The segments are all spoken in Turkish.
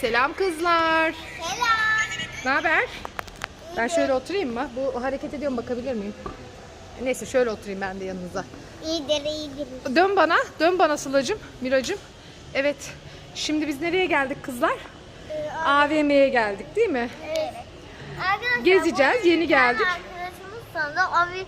Selam kızlar. Selam. Ne haber? Ben şöyle oturayım mı? Bu hareket ediyor mu bakabilir miyim? Neyse şöyle oturayım ben de yanınıza. İyidir iyidir. Dön bana, dön bana Sıla'cım, Miracım. Evet, şimdi biz nereye geldik kızlar? AVM'ye geldik değil mi? Evet. Arkadaşlar, Gezeceğiz, yeni geldik. Arkadaşımız. Abi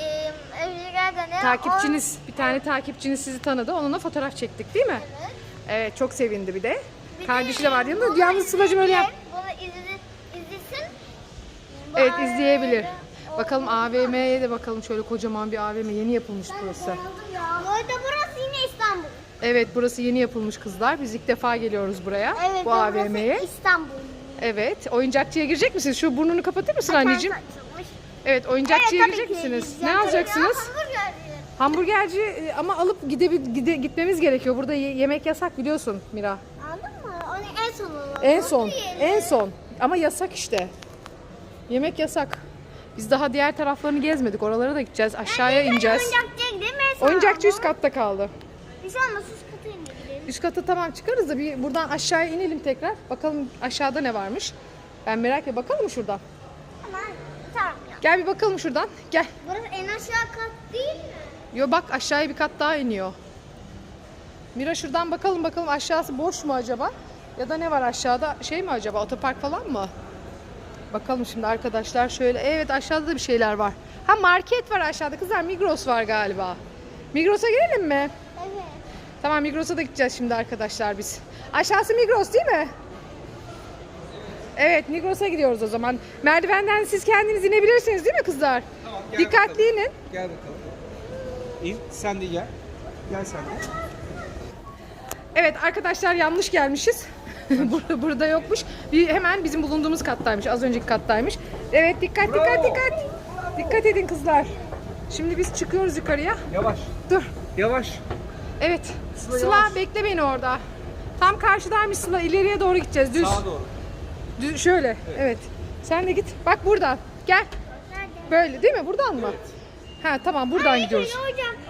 e. Takipçiniz, bir tane takipçiniz sizi tanıdı. Onunla fotoğraf çektik değil mi? Evet. Evet, çok sevindi bir de. Kardeşi de vardı yanında. Yalnız Sıla'cım öyle yap. izlesin, Bunu izle, izlesin. Bu Evet, izleyebilir. Bakalım AVM'ye de bakalım şöyle kocaman bir AVM yeni yapılmış burası. Bu arada burası yine İstanbul. Evet burası yeni yapılmış kızlar. Biz ilk defa geliyoruz buraya Evet bu burası AVM'ye. İstanbul. Evet oyuncakçıya girecek misiniz? Şu burnunu kapatır mısın anneciğim? Açılmış. Evet oyuncakçıya Evet, tabii girecek ki misiniz? Ne alacaksınız? Hamburger. Hamburgerci e, ama alıp gide, gide- gitmemiz gerekiyor. Burada ye- yemek yasak biliyorsun Mira. Anladın mı? Onu en son alalım. En son, en son. Ama yasak işte. Yemek yasak. Biz daha diğer taraflarını gezmedik. Oralara da gideceğiz. Aşağıya ineceğiz. Oyuncakçıya gidelim en son Oyuncakçı üst katta kaldı. Bir şey olmaz üst kata inelim. Üst kata tamam çıkarız da bir buradan aşağıya inelim tekrar. Bakalım aşağıda ne varmış. Ben merak ediyorum. Bakalım mı şuradan? Tamam. Tamam ya. Gel bir bakalım şuradan. Gel. Burası en aşağı kat değil mi? Yo bak aşağıya bir kat daha iniyor. Mira şuradan bakalım bakalım aşağısı boş mu acaba? Ya da ne var aşağıda? Şey mi acaba? Otopark falan mı? Bakalım şimdi arkadaşlar şöyle. Evet aşağıda da bir şeyler var. Ha market var aşağıda. Kızlar Migros var galiba. Migros'a girelim mi? Evet. Tamam Migros'a da gideceğiz şimdi arkadaşlar biz. Aşağısı Migros değil mi? Evet Migros'a gidiyoruz o zaman. Merdivenden siz kendiniz inebilirsiniz değil mi kızlar? Tamam, gel Dikkatli bakalım. inin. Gel bakalım. İn, sen de gel. Gel sen de. Evet arkadaşlar yanlış gelmişiz. burada, burada yokmuş. Bir, hemen bizim bulunduğumuz kattaymış. Az önceki kattaymış. Evet dikkat dikkat Bravo. dikkat. Dikkat edin kızlar. Şimdi biz çıkıyoruz yukarıya. Yavaş. Dur. Yavaş. Evet. Sıla, Sıla, yavaş. bekle beni orada. Tam karşıdaymış Sıla. İleriye doğru gideceğiz. Düz. Sağa doğru. Düz şöyle. Evet. Sen de git. Bak buradan. Gel. Nerede? Böyle değil mi? Buradan mı? Ha tamam buradan gidiyoruz. Ne oyuncakçı? Yukarıda.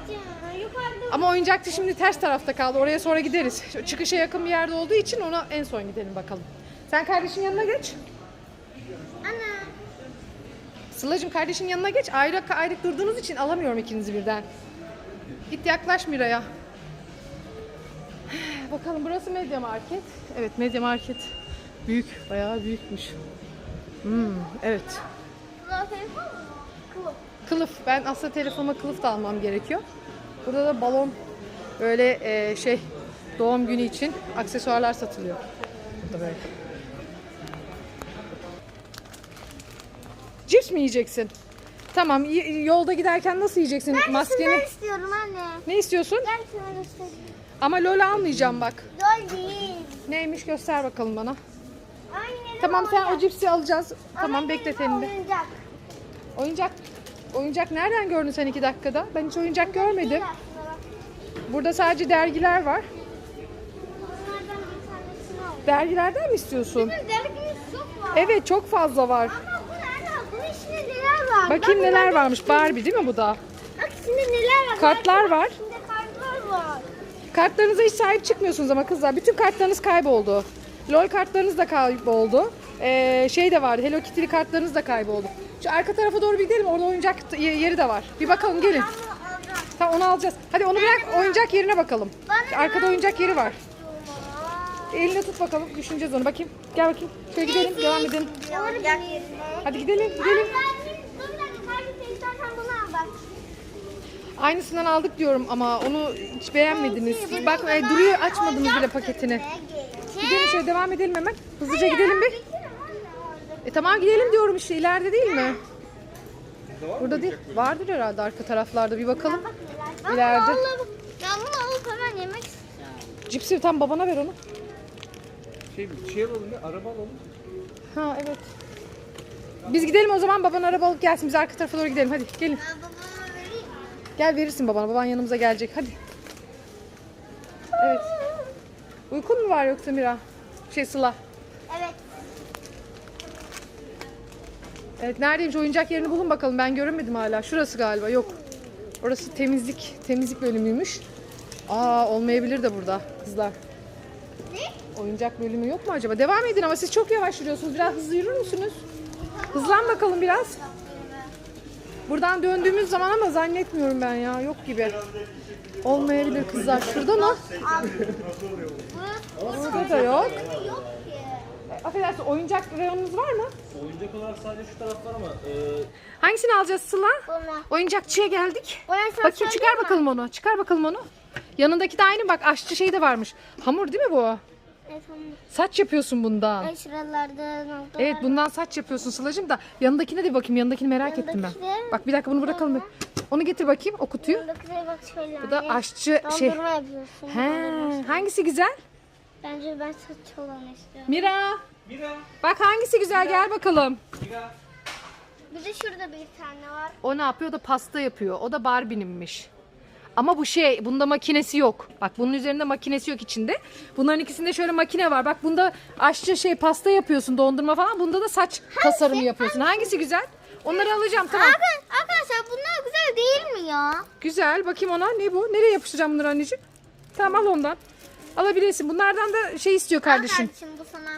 Ama oyuncakçı şimdi ters tarafta kaldı. Oraya sonra gideriz. Çıkışa yakın bir yerde olduğu için ona en son gidelim bakalım. Sen kardeşin yanına geç. Ana. Sıla'cığım kardeşin yanına geç. Ayrı ayrı durduğunuz için alamıyorum ikinizi birden. Git yaklaş Mira'ya. Bakalım burası Medya Market. Evet Medya Market. Büyük. Bayağı büyükmüş. Hmm, evet. Kulağı telefon mu? Kılıf. Ben aslında telefonuma kılıf da almam gerekiyor. Burada da balon böyle e, şey doğum günü için aksesuarlar satılıyor. Burada böyle. Cips mi yiyeceksin? Tamam y- yolda giderken nasıl yiyeceksin Ben maskeni? şundan istiyorum anne. Ne istiyorsun? Ben şundan istiyorum. Ama LOL almayacağım bak. Dol değil. Neymiş göster bakalım bana. Aynen Tamam sen o oyuncak. cipsi alacağız. Tamam Aynen beklet öyle elinde. Oyuncak. Oyuncak oyuncak nereden gördün sen iki dakikada? Ben hiç oyuncak görmedim. Burada sadece dergiler var. Bunlardan bir tanesini al. Dergilerden mi istiyorsun? Bizim dergimiz çok var. Evet çok fazla var. Ama bu nerede? Bunun içinde neler var? Bakayım Bak, neler bak, varmış. Barbie değil mi bu da? Bak içinde neler var? Kartlar var. İçinde kartlar var. Kartlarınıza hiç sahip çıkmıyorsunuz ama kızlar. Bütün kartlarınız kayboldu. LOL kartlarınız da kayboldu. Ee, şey de vardı. Hello Kitty'li kartlarınız da kayboldu. Şu arka tarafa doğru bir gidelim. Orada oyuncak ye- yeri de var. Bir bakalım gelin. Tamam onu alacağız. Hadi onu bırak oyuncak yerine bakalım. Arkada oyuncak yeri var. Elini tut bakalım. Düşüneceğiz onu. Bakayım. Gel bakayım. Şöyle gidelim. Devam edelim. Hadi gidelim. Gidelim. Aynısından aldık diyorum ama onu hiç beğenmediniz. Bak e, duruyor açmadınız bile paketini. Gidelim şöyle devam edelim hemen. Hızlıca gidelim bir. E tamam gidelim diyorum işte ileride değil mi? Burada Burada değil. Vardır herhalde arka taraflarda bir bakalım. Ben İleride. bunu ben bunu alıp hemen yemek istiyorum. Cipsi tam babana ver onu. Şey, şey alalım ya, araba alalım. Ha evet. Biz gidelim o zaman baban araba alıp gelsin. Biz arka tarafa doğru gidelim. Hadi gelin. Ben babama vereyim. Gel verirsin babana. Baban yanımıza gelecek. Hadi. Evet. Uykun mu var yoksa Mira? Şey Sıla. Evet neredeymiş oyuncak yerini bulun bakalım. Ben göremedim hala. Şurası galiba. Yok. Orası temizlik temizlik bölümüymüş. Aa olmayabilir de burada kızlar. Ne? Oyuncak bölümü yok mu acaba? Devam edin ama siz çok yavaş yürüyorsunuz. Biraz hızlı yürür müsünüz? Hızlan bakalım biraz. Buradan döndüğümüz zaman ama zannetmiyorum ben ya. Yok gibi. Olmayabilir kızlar. Şurada mı? Burada da yok. Affedersin oyuncak reyonunuz var mı? Oyuncak olarak sadece şu taraf var ama e, Hangisini alacağız Sıla? Buna. Oyuncakçıya geldik. Sen Bakayım çıkar mi? bakalım onu. Çıkar bakalım onu. Yanındaki de aynı bak aşçı şey de varmış. Hamur değil mi bu? Evet, tamam. Saç yapıyorsun bundan. Ay, şuralarda noktalar. Evet bundan saç yapıyorsun Sıla'cığım da yanındakine de bakayım yanındakini merak ettim ben. Yanındaki de- Bak bir dakika bunu bırakalım. bir. Onu getir bakayım o kutuyu. Bak şöyle. Bu da anne. aşçı şey. Yapıyorsun. He, dondurma. hangisi güzel? Bence ben saç olanı istiyorum. Mira. Mira, Bak hangisi güzel gel bakalım. Mira. Bir de şurada bir tane var. O ne yapıyor? O da pasta yapıyor. O da Barbie'ninmiş. Ama bu şey, bunda makinesi yok. Bak bunun üzerinde makinesi yok içinde. Bunların ikisinde şöyle makine var. Bak bunda aşçı şey pasta yapıyorsun, dondurma falan. Bunda da saç tasarımı yapıyorsun. Hangisi güzel? Onları alacağım tamam. Arkadaşlar, arkadaşlar bunlar güzel değil mi ya? Güzel. Bakayım ona. Ne bu? Nereye yapıştıracağım bunları anneciğim? Tamam al ondan. Alabilirsin. Bunlardan da şey istiyor kardeşim. Kardeşim bu sana.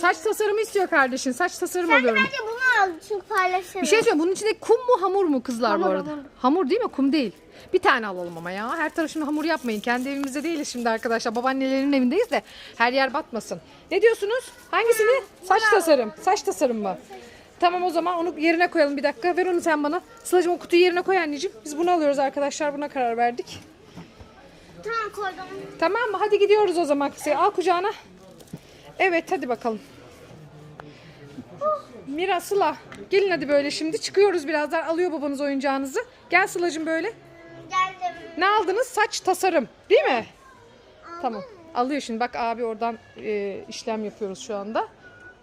Saç tasarımı istiyor kardeşin. Saç tasarımı Sen de alıyorum. bence bunu al çünkü paylaşırız. Bir şey söyleyeyim. Bunun içinde kum mu hamur mu kızlar bu Hamur, arada? hamur. Hamur değil mi? Kum değil. Bir tane alalım ama ya. Her tarafını hamur yapmayın. Kendi evimizde değiliz şimdi arkadaşlar. Babaannelerin evindeyiz de her yer batmasın. Ne diyorsunuz? Hangisini? Saç tasarım. Saç tasarım mı? Tamam o zaman onu yerine koyalım bir dakika. Ver onu sen bana. Sıla'cığım o kutuyu yerine koy anneciğim. Biz bunu alıyoruz arkadaşlar. Buna karar verdik. Tamam koydum. Tamam mı? Hadi gidiyoruz o zaman. Al kucağına. Evet hadi bakalım. Mira, Sıla. Gelin hadi böyle şimdi. Çıkıyoruz birazdan. Alıyor babanız oyuncağınızı. Gel Sıla'cığım böyle. Geldim. Ne aldınız? Saç tasarım. Değil mi? Tamam. Alıyor şimdi. Bak abi oradan e, işlem yapıyoruz şu anda.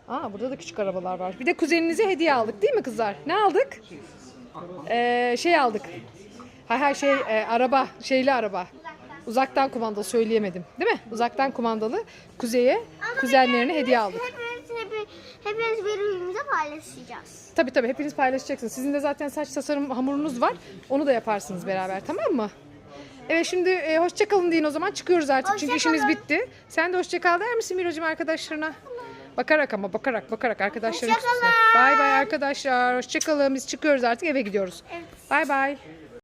Aa burada da küçük arabalar var. Bir de kuzeninize hediye aldık değil mi kızlar? Ne aldık? Ee, şey aldık. Ha her şey e, araba, şeyli araba. Uzaktan kumandalı söyleyemedim. Değil mi? Uzaktan kumandalı kuzeye, kuzenlerine hediye aldık. Hepimiz, hepimiz, hepimiz birbirimize paylaşacağız. Tabii tabii hepiniz paylaşacaksınız. Sizin de zaten saç tasarım hamurunuz var. Onu da yaparsınız beraber tamam mı? Evet şimdi e, hoşça kalın deyin o zaman çıkıyoruz artık çünkü Hoşça işimiz kalın. bitti. Sen de hoşça kal der misin Miracığım arkadaşlarına? Bakarak ama bakarak bakarak arkadaşlarım Hoşça kalın. Bay bay arkadaşlar. Hoşça kalın. Biz çıkıyoruz artık eve gidiyoruz. Evet. Bay bay.